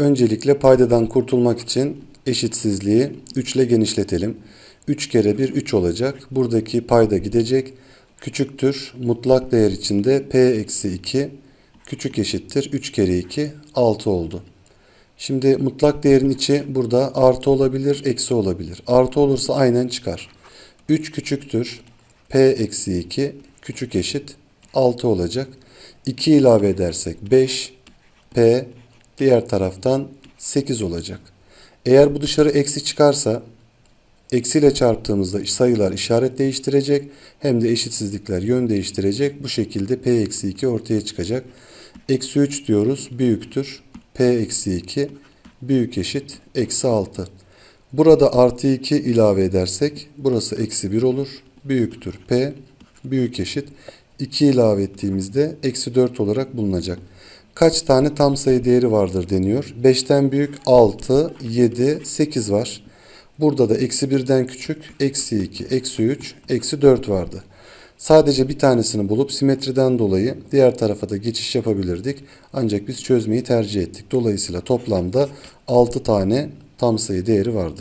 Öncelikle paydadan kurtulmak için eşitsizliği 3 ile genişletelim. 3 kere 1 3 olacak. Buradaki payda gidecek. Küçüktür. Mutlak değer içinde p eksi 2 küçük eşittir. 3 kere 2 6 oldu. Şimdi mutlak değerin içi burada artı olabilir, eksi olabilir. Artı olursa aynen çıkar. 3 küçüktür. P eksi 2 küçük eşit 6 olacak. 2 ilave edersek 5. P diğer taraftan 8 olacak. Eğer bu dışarı eksi çıkarsa eksiyle çarptığımızda sayılar işaret değiştirecek hem de eşitsizlikler yön değiştirecek. Bu şekilde P eksi 2 ortaya çıkacak. Eksi 3 diyoruz büyüktür. P eksi 2 büyük eşit eksi 6. Burada artı 2 ilave edersek burası eksi 1 olur. Büyüktür P büyük eşit 2 ilave ettiğimizde eksi 4 olarak bulunacak. Kaç tane tam sayı değeri vardır deniyor. 5'ten büyük 6, 7, 8 var. Burada da eksi 1'den küçük eksi 2, eksi 3, eksi 4 vardı. Sadece bir tanesini bulup simetriden dolayı diğer tarafa da geçiş yapabilirdik. Ancak biz çözmeyi tercih ettik. Dolayısıyla toplamda 6 tane tam sayı değeri vardır.